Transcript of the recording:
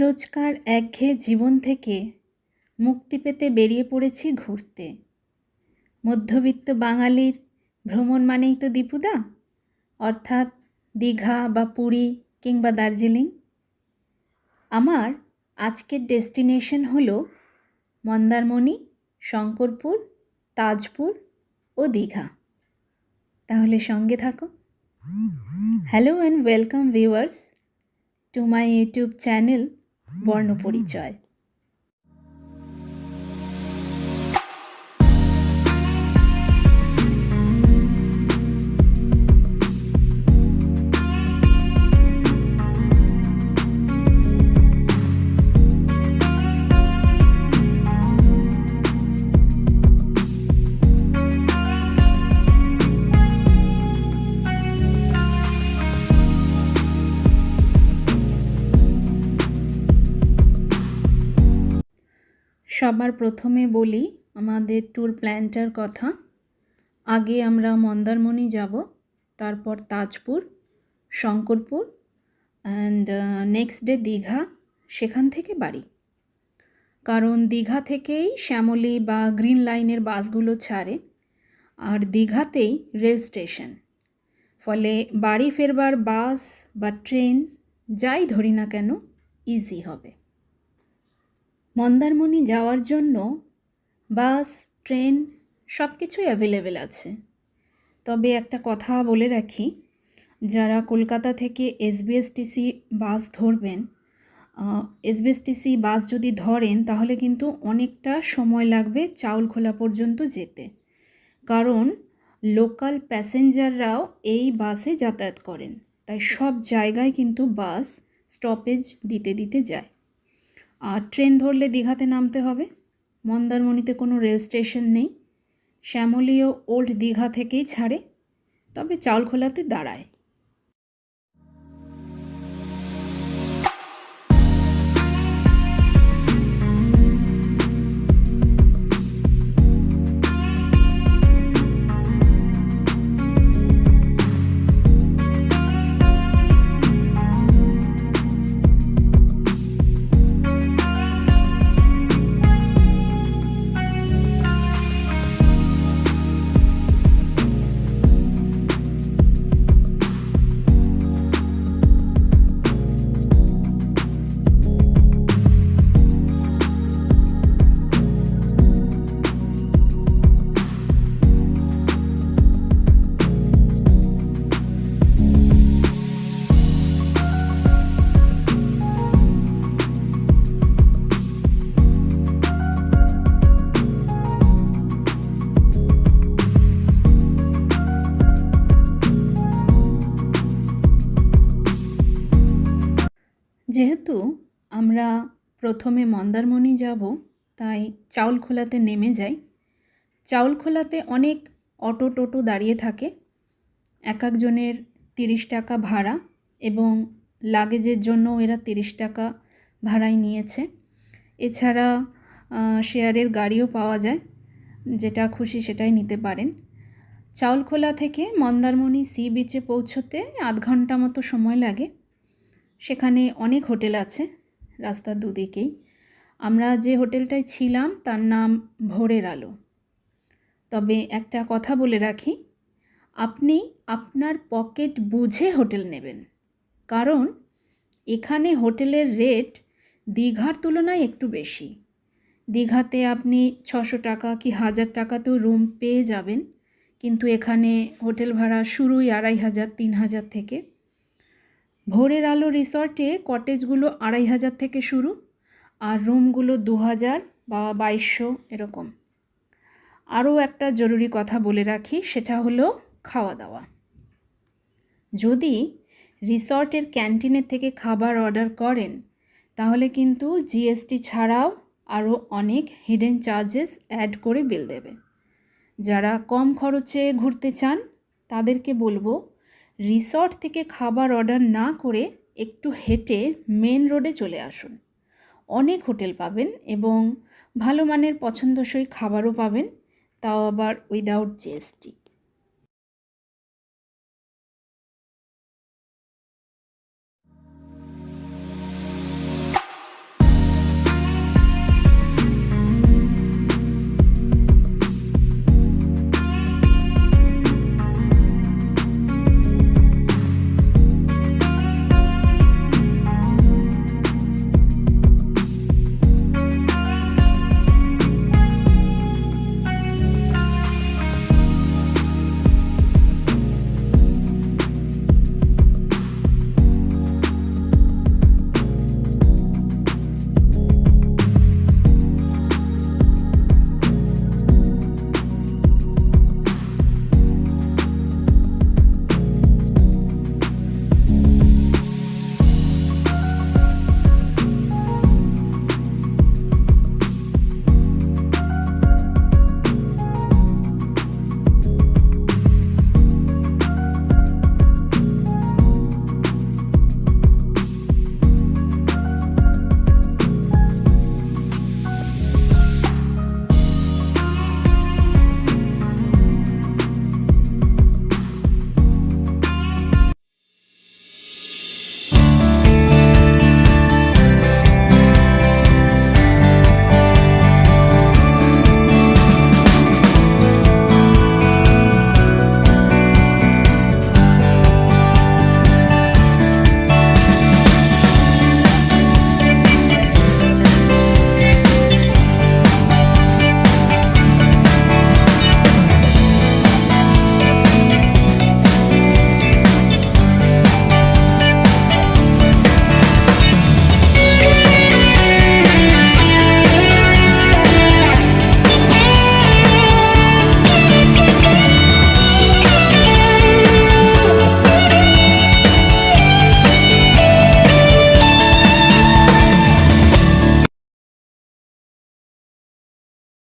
রোজকার একঘেয়ে জীবন থেকে মুক্তি পেতে বেরিয়ে পড়েছি ঘুরতে। মধ্যবিত্ত বাঙালির ভ্রমণ মানেই তো দীপুদা? অর্থাৎ দীঘা বা পুরী কিংবা দার্জিলিং? আমার আজকের ডেস্টিনেশন হল মন্দারমণি, শঙ্করপুর, তাজপুর ও দীঘা। তাহলে সঙ্গে থাকো। Hello and welcome viewers to my YouTube channel Barnaparichay. সবার প্রথমে বলি আমাদের ট্যুর প্ল্যানটার কথা। আগে আমরা মন্দারমণি যাব, তারপর Tajpur, Shankarpur and next day Digha, সেখান থেকে বাড়ি। কারণ দীঘা থেকেই শ্যামলী বা গ্রিন লাইনের বাসগুলো ছাড়ে, আর দীঘাতেই রেল স্টেশন। ফলে বাড়ি ফেরবার বাস বা ট্রেন, যাই ধরি না কেন ইজি হবে। মন্দারমণি যাওয়ার জন্য বাস, ট্রেন সব কিছুই অ্যাভেলেবেল আছে। তবে একটা কথা বলে রাখি, যারা কলকাতা থেকে এসবিএসটিসি বাস ধরবেন এসবিএসটিসি বাস যদি ধরেন, তাহলে কিন্তু অনেকটা সময় লাগবে চাউল খোলা পর্যন্ত যেতে। কারণ লোকাল প্যাসেঞ্জাররাও এই বাসে যাতায়াত করেন। তাই সব জায়গায় কিন্তু বাস স্টপেজ দিতে দিতে যায়। আর ট্রেন ধরলে দীঘাতে নামতে হবে। মন্দারমণিতে কোনো রেল স্টেশন নেই। শ্যামলীয় ওল্ড দীঘা থেকেই ছাড়ে। তবে চাউলখোলাতে দাঁড়ায়। যেহেতু আমরা প্রথমে মন্দারমণি যাব, তাই চাউলখোলাতে নেমে যাই। চাউলখোলাতে অনেক অটো টোটো দাঁড়িয়ে থাকে। এক একজনের তিরিশ টাকা ভাড়া এবং লাগেজের জন্য এরা তিরিশ টাকা ভাড়াই নিয়েছে। এছাড়া শেয়ারের গাড়িও পাওয়া যায়, যেটা খুশি সেটাই নিতে পারেন। চাউলখোলা থেকে মন্দারমণি সি বিচে পৌঁছতে আধ ঘণ্টা মতো সময় লাগে। সেখানে অনেক হোটেল আছে রাস্তার দুদিকেই। আমরা যে হোটেলটায় ছিলাম তার নাম ভোরের আলো। তবে একটা কথা বলে রাখি, আপনি আপনার পকেট বুঝে হোটেল নেবেন। কারণ এখানে হোটেলের রেট দীঘার তুলনায় একটু বেশি। দীঘাতে আপনি ছশো টাকা কি হাজার টাকাতেও রুম পেয়ে যাবেন। কিন্তু এখানে হোটেল ভাড়া শুরুই আড়াই হাজার, তিন হাজার থেকে। ভোরের আলো রিসর্টে কটেজগুলো আড়াই হাজার থেকে শুরু আর রুমগুলো দু হাজার বা বাইশশো এরকম। আরও একটা জরুরি কথা বলে রাখি, সেটা হলো খাওয়া দাওয়া। যদি রিসর্টের ক্যান্টিনের থেকে খাবার অর্ডার করেন, তাহলে কিন্তু জিএসটি ছাড়াও আরও অনেক হিডেন চার্জেস অ্যাড করে বিল দেবে। যারা কম খরচে ঘুরতে চান, তাদেরকে বলব রিসর্ট থেকে খাবার অর্ডার না করে একটু হেঁটে মেন রোডে চলে আসুন। অনেক হোটেল পাবেন এবং ভালো মানের পছন্দসই খাবারও পাবেন, তাও আবার উইদাউট জিএসটি